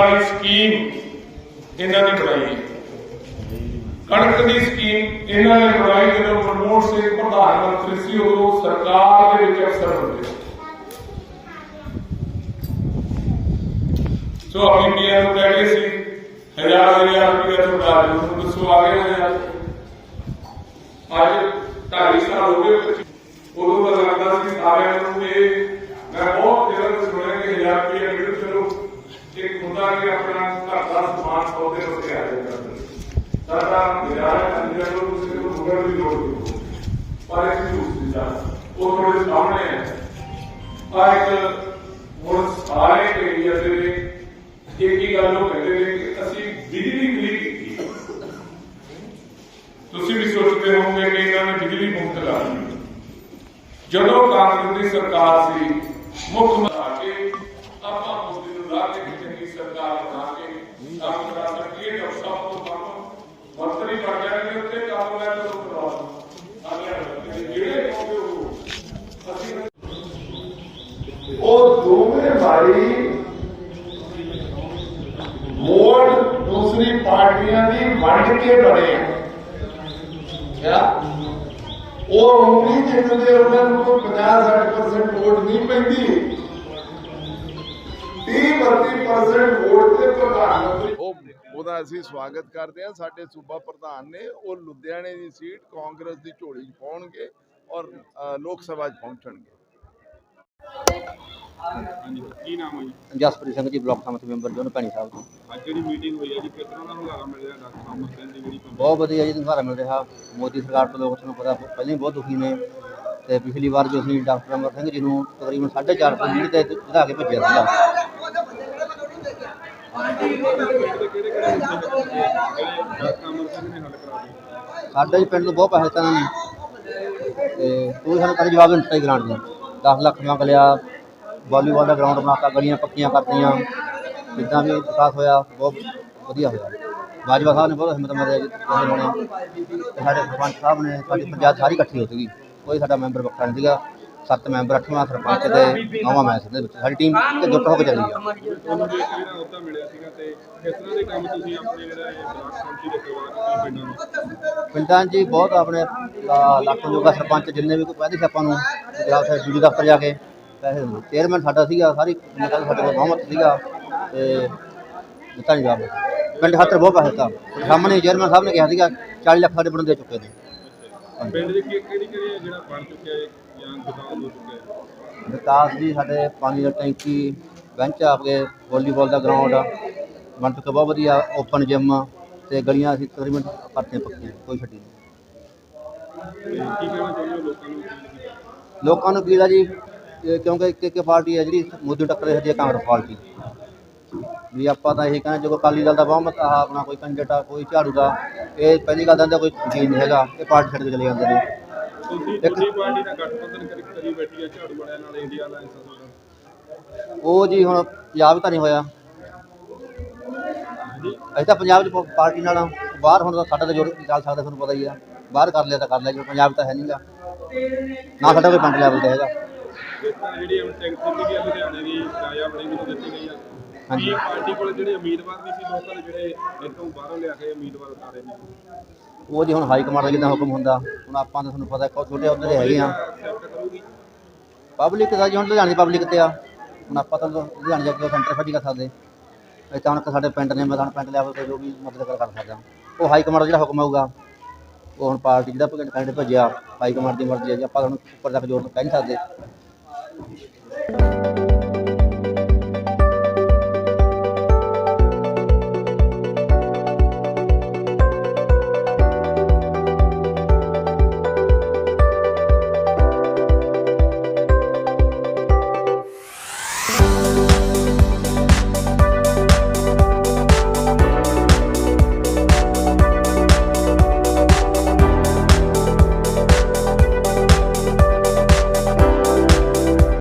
ਵਾਲੀ ਸਕੀਮ ਇਹਨਾਂ ਨੇ ਬਣਾਈ ਹੈ। ਕਣਕ ਦੀ ਸਕੀਮ ਇਹਨਾਂ ਨੇ ਬਣਾਈ, ਜਦੋਂ ਮਨਮੋਹਨ ਸਿੰਘ ਪ੍ਰਧਾਨ ਮੰਤਰੀ ਸੀ, ਉਦੋਂ ਸਰਕਾਰ ਦੇ ਵਿੱਚ ਅਫਸਰ ਹੁੰਦੇ ਸੀ ਸੋ ਆਪਣੀ ਪੀਐਮ ਨੂੰ ਕਹਿ ਗਏ ਸੀ, ਹਜ਼ਾਰ ਹਜ਼ਾਰ ਰੁਪਏ ਤੁਹਾਡਾ ਨੂੰ ਦੱਸੋ ਆ ਗਏ ਹਜ਼ਾਰ ਅੱਜ ਢਾਈ ਸਾਲ ਹੋ ਗਏ ਬੱਚੇ ਉਦੋਂ ਤਾਂ ਲੱਗਦਾ ਸੀ ਸਾਰਿਆਂ ਨੂੰ ਇਹ ਮੈਂ ਬਹੁਤ ਦਿਨਾਂ ਤੋਂ ਸੁਣਿਆ ਕਿ ਹਜ਼ਾਰ ਰੁਪਏ ਮਿਲ ਚਲੋ ਇੱਕ ਹੁੰਦਾ ਕਿ ਆਪਣਾ ਘਰ ਦਾ ਸਮਾਨ ਸੌਦੇ ਉੱਤੇ ਆ ਜਾਂਦਾ ਸਾਡਾ ਹਜ਼ਾਰ ਅੰਦਰ ਨੂੰ ਕਿਸੇ ਨੂੰ ਮੁਗਲ ਦੀ ਲੋੜ ਨਹੀਂ। ਪਰ ਇਹ ਝੂਠ ਦੀ ਉਹ ਤੁਹਾਡੇ ਸਾਹਮਣੇ ਹੈ। ਆ ਇੱਕ ਹੁਣ ਸਾਰੇ ਏਰੀਆ ਦੇ ਇੱਕ ਹੀ ਗੱਲ ਉਹ ਕਹਿੰਦੇ ਨੇ ਕਿ ਅਸੀਂ ਬਿਜਲੀ ਫ੍ਰੀ ਕੀਤੀ। ਤੁਸੀਂ ਵੀ ਸੋਚਦੇ ਹੋਵੋਗੇ ਕਿ ਇਹਨਾਂ ਨੇ ਬਿਜਲੀ ਮੁਫਤ ਲਾ ਦਿੱਤੀ। ਜਦੋਂ ਕਾਂਗਰਸ ਦੀ ਸਰਕਾਰ ਸੀ, ਮੁੱਖ ਮੰਤਰੀ ਆਪਾਂ ਮੋਦੀ ਨੂੰ ਲਾ ਕੇ ਇੱਕ ਚੰਗੀ ਸਰਕਾਰ ਬਣਾ ਕੇ ਕੰਮ ਕਰਾ ਸਕੀਏ ਤਾਂ ਸਭ ਤੋਂ ਕੰਮ ਮੰਤਰੀ ਬਣ ਜਾਣਗੇ ਉੱਤੇ ਕੰਮ ਲੈ ਕੇ ਕਰਵਾ ਅਗਰ ਜਿਹੜੇ ਕਹੋਗੇ ਅਸੀਂ ਉਹ ਦੋਵੇਂ ਭਾਈ ਵੋਟ ਦੂਸਰੀ ਪਾਰਟੀਆਂ ਦੀ ਵੰਡ ਕੇ ਬਣੇ ਆ। ਕਿਆ? ਉਹ ਉਮੀਦ ਜਿੱਤਦੇ ਉਹਨਾਂ ਨੂੰ ਕੋਈ 50-60% ਵੋਟ ਨਹੀਂ ਪੈਂਦੀ। 30-32% ਵੋਟ ਤੇ ਪ੍ਰਧਾਨ ਮੰਤਰੀ ਉਹ ਉਹਦਾ ਅਸੀਂ ਸਵਾਗਤ ਕਰਦੇ ਹਾਂ। ਸਾਡੇ ਸੂਬਾ ਪ੍ਰਧਾਨ ਨੇ ਉਹ ਲੁਧਿਆਣੇ ਦੀ ਸੀਟ ਕਾਂਗਰਸ ਦੀ ਝੋਲੀ 'ਚ ਪਾਉਣਗੇ ਔਰ ਲੋਕ ਸਭਾ 'ਚ ਪਹੁੰਚਣਗੇ। ਕੀ ਨਾਮ ਹੈ ਜੀ? Jaspreet Singh ji block samiti member zone Bhaini Sahib ਅੱਜ ਜਿਹੜੀ ਮੀਟਿੰਗ ਹੋਈ ਹੈ ਜੀ ਕਿਸ ਤਰ੍ਹਾਂ ਦਾ ਹੁੰਗਾਰਾ ਮਿਲ ਰਿਹਾ ਡਾਕਟਰ ਅਮਰ ਸਿੰਘ ਦੀ ਜਿਹੜੀ ਬਹੁਤ ਵਧੀਆ ਜੀ ਤੁਹਾਨੂੰ ਮਿਲ ਰਿਹਾ। ਮੋਦੀ ਸਰਕਾਰ ਤੋਂ ਲੋਕ ਤੁਹਾਨੂੰ ਪਤਾ ਪਹਿਲਾਂ ਹੀ ਬਹੁਤ ਦੁਖੀ ਨੇ। ਤੇ ਪਿਛਲੀ ਵਾਰ ਜੋ ਅਸੀਂ ਡਾਕਟਰ ਅਮਰ ਸਿੰਘ ਜੀ ਨੂੰ ਤਕਰੀਬਨ 4.5 ਫੀਟ ਤੇ ਵਧਾ ਕੇ ਭੇਜਿਆ ਸੀਗਾ ਕਿਹੜੇ ਕਿਹੜੇ ਕਿਹੜੇ ਮੁੱਦੇ ਚੱਕੇ ਜਿਹੜੇ ਡਾਕਟਰ ਅਮਰ ਸਿੰਘ ਨੇ ਹੱਲ ਕਰਾ ਦਿੱਤੇ ਸਾਡੇ ਜੀ ਪਿੰਡ ਤੋਂ ਬਹੁਤ ਪੈਸੇ ਤਾਂ ਇਹਨਾਂ ਤੇ ਕੋਈ ਸਾਨੂੰ ਕਦੇ ਜਵਾਬ ਨਹੀਂ ਦਿੱਤਾ ਗ੍ਰਾਂਟ ਦਾ। 10 ਲੱਖ ਮੰਗ ਲਿਆ ਵਾਲੀਬਾਲ ਦਾ ਗਰਾਊਂਡ ਬਣਾਤਾ, ਗਲੀਆਂ ਪੱਕੀਆਂ ਕਰਤੀਆਂ। ਜਿੱਦਾਂ ਵੀ ਵਿਕਾਸ ਹੋਇਆ, ਬਹੁਤ ਵਧੀਆ ਹੋਇਆ। ਬਾਜਵਾ ਸਾਹਿਬ ਨੇ ਬਹੁਤ ਹਿੰਮਤ ਮਾਰਿਆ ਜੀ ਸਾਡੇ ਸਰਪੰਚ ਸਾਹਿਬ ਨੇ, ਸਾਡੀ ਪੰਚਾਇਤ ਸਾਰੀ ਇਕੱਠੀ ਹੋ ਸੀਗੀ ਕੋਈ ਸਾਡਾ ਮੈਂਬਰ ਵੱਖਰਾ ਨਹੀਂ ਸੀਗਾ। ਸੱਤ ਮੈਂਬਰ ਅੱਠਵਾਂ ਸਰਪੰਚ ਤੇ ਨੌਵਾਂ ਮੈਂ ਸੀ ਵਿੱਚ। ਸਾਡੀ ਟੀਮ ਤੇ ਜੁੱਟ ਹੋ ਕੇ ਚੱਲੀ ਆ। ਤੁਹਾਨੂੰ ਵੀ ਇੱਕ ਜਿਹੜਾ ਅਹੁਦਾ ਮਿਲਿਆ ਸੀਗਾ ਤੇ ਕਿਸ ਤਰ੍ਹਾਂ ਦੇ ਕੰਮ ਤੁਸੀਂ ਆਪਣੇ ਜਿਹੜਾ ਇਹ ਬਲਾਕ ਕਮੇਟੀ ਦੇ ਕਰਵਾ ਪਿੰਡਾਂ ਨੂੰ ਪਿੰਡਾਂ 'ਚ ਜੀ ਬਹੁਤ ਆਪਣੇ ਲਾ- ਲੱਖ ਜੋਗਾ ਸਰਪੰਚ ਜਿੰਨੇ ਵੀ ਕੋਈ ਕਹਿੰਦੇ ਸੀ ਆਪਾਂ ਨੂੰ ਜਾਂ ਉੱਥੇ ਡੀਡੀ ਦਫ਼ਤਰ ਜਾ ਕੇ ਪੈਸੇ ਦਿੰਦੇ। ਚੇਅਰਮੈਨ ਸਾਡਾ ਸੀਗਾ, ਸਾਰੀ ਮਤਲਬ ਸਾਡੇ ਕੋਲ ਬਹੁਮਤ ਸੀਗਾ ਤੇ ਦਿੱਤਾ ਨਹੀਂ ਜਵਾਬ। ਪਿੰਡ ਖਾਤਰ ਬਹੁਤ ਪੈਸੇ ਦਿੱਤਾ। ਸਾਹਮਣੇ ਚੇਅਰਮੈਨ ਸਾਹਿਬ ਨੇ ਕਿਹਾ ਸੀਗਾ 40 ਲੱਖ ਸਾਡੇ ਪਿੰਡ ਦੇ ਚੁੱਕੇ ਨੇ। ਪਿੰਡ ਦੇ ਕਿਹੜੀ ਕਿਹੜੀ ਜਿਹੜਾ ਬਣ ਚੁੱਕਿਆ ਹੈ ਵਿਕਾਸ ਜੀ, ਸਾਡੇ ਪਾਣੀ ਦਾ ਟੈਂਕੀ, ਬੈਂਚ ਆਪਗੇ ਵਾਲੀਬਾਲ ਦਾ ਗਰਾਊਂਡ ਬਣ ਚੁੱਕਾ ਬਹੁਤ ਵਧੀਆ ਓਪਨ ਜਿਮ ਤੇ ਗਲੀਆਂ ਅਸੀਂ ਤਕਰੀਬਨ ਕਰਤੇ ਪੱਕੀਆਂ ਕੋਈ ਛੱਡੀ ਨਹੀਂ। ਲੋਕਾਂ ਨੂੰ ਅਪੀਲ ਆ ਜੀ, ਇਹ ਕਿਉਂਕਿ ਇੱਕ ਇੱਕ ਪਾਰਟੀ ਹੈ ਜਿਹੜੀ ਮੋਦੀ ਨੂੰ ਟੱਕਰ ਰਹੀ ਹੈ ਕਾਂਗਰਸ ਪਾਰਟੀ। ਵੀ ਆਪਾਂ ਤਾਂ ਇਹ ਕਹਿੰਦੇ ਜੋ ਅਕਾਲੀ ਦਲ ਦਾ ਬਹੁਮਤ ਆ ਆਪਣਾ ਕੋਈ ਕੰਜਟਾ ਕੋਈ ਝਾੜੂ ਦਾ, ਇਹ ਪਹਿਲੀ ਗੱਲ ਤਾਂ ਕੋਈ ਯਕੀਨ ਨਹੀਂ ਹੈਗਾ, ਇਹ ਪਾਰਟੀ ਛੱਡ ਕੇ ਚਲੇ ਜਾਂਦੇ ਨੇ। ਤੁਸੀਂ ਤੁਹਾਡੀ ਪਾਰਟੀ ਨਾਲ ਗੱਠਬੰਧਨ ਕਰੀ ਕਰੀ ਬੈਠੀ ਹੈ ਝਾੜੂ ਵਾਲਿਆਂ ਨਾਲ ਇੰਡੀਆ ਅਲਾਈਅੰਸ ਦਾ ਉਹ ਜੀ ਹੁਣ ਪੰਜਾਬ ਤਾਂ ਨਹੀਂ ਹੋਇਆ। ਅਸੀਂ ਤਾਂ ਪੰਜਾਬ 'ਚ ਪ- ਪਾਰਟੀ ਨਾਲ ਆ। ਬਾਹਰ ਹੁਣ ਤਾਂ ਸਾਡਾ ਤਾਂ ਜੋੜ ਚੱਲ ਸਕਦਾ ਤੁਹਾਨੂੰ ਪਤਾ ਹੀ ਆ। ਬਾਹਰ ਕਰ ਲਿਆ ਤਾਂ ਕਰ ਲਿਆ ਜੋ ਪੰਜਾਬ ਤਾਂ ਹੈ ਨਹੀਂਗਾ ਨਾ ਸਾਡਾ ਕੋਈ ਪਿੰਡ ਲੈਵਲ ਤੇ ਹੈਗਾ। ਜਿਹੜੀ ਹੁਣ ਟਿਕਟ ਦਿੱਤੀ ਗਈ ਹੈ ਲੁਧਿਆਣੇ ਦੀ ਰਾਜਾ ਬੜੀ ਨੂੰ ਦਿੱਤੀ ਗਈ ਹਾਂਜੀ। ਕੀ ਪਾਰਟੀ ਕੋਲ ਜਿਹੜੇ ਉਮੀਦਵਾਰ ਨਹੀਂ ਸੀ ਲੋਕਾਂ ਨੇ ਜਿਹੜੇ ਇੱਥੋਂ ਬਾਹਰੋਂ ਲਿਆ ਕੇ ਉਮੀਦਵਾਰ ਉਤਾਰੇ ਨੇ। ਉਹ ਜੀ ਹੁਣ ਹਾਈ ਕਮਾਂਡ ਦਾ ਜਿੱਦਾਂ ਹੁਕਮ ਹੁੰਦਾ ਹੁਣ ਆਪਾਂ ਤਾਂ ਤੁਹਾਨੂੰ ਪਤਾ ਹੈ ਛੋਟੇ ਅਹੁਦੇ ਤੇ ਹੈਗੇ ਆ। ਪਬਲਿਕ ਦਾ ਜੀ ਹੁਣ ਲੁਧਿਆਣੇ ਦੀ ਪਬਲਿਕ ਤੇ ਆ। ਹੁਣ ਆਪਾਂ ਤਾਂ ਲੁਧਿਆਣੇ ਜਾ ਕੇ ਸੈਂਟਰ ਫੱਡੀ ਕਰ ਸਕਦੇ। ਇਹ ਤਾਂ ਹੁਣ ਸਾਡੇ ਪਿੰਡ ਨੇ ਮੈਂ ਤਾਂ ਹੁਣ ਪਿੰਡ ਲੈਵਲ ਤੇ ਜੋ ਵੀ ਮਦਦ ਕਰ ਸਕਦਾ ਉਹ ਹਾਈ ਕਮਾਂਡ ਦਾ ਜਿਹੜਾ ਹੁਕਮ ਆਊਗਾ ਉਹ ਹੁਣ ਪਾਰਟੀ ਜਿਹੜਾ ਕੈਂਡੀਡੇਟ ਭੇਜਿਆ ਹਾਈ ਕਮਾਂਡ ਦੀ ਮਰਜ਼ੀ ਹੈ ਜੀ ਆਪਾਂ ਤਾਂ ਹੁਣ ਉੱਪਰ ਤੱਕ ਜੋਰ ਕਹਿ ਨਹੀਂ ਸਕਦੇ।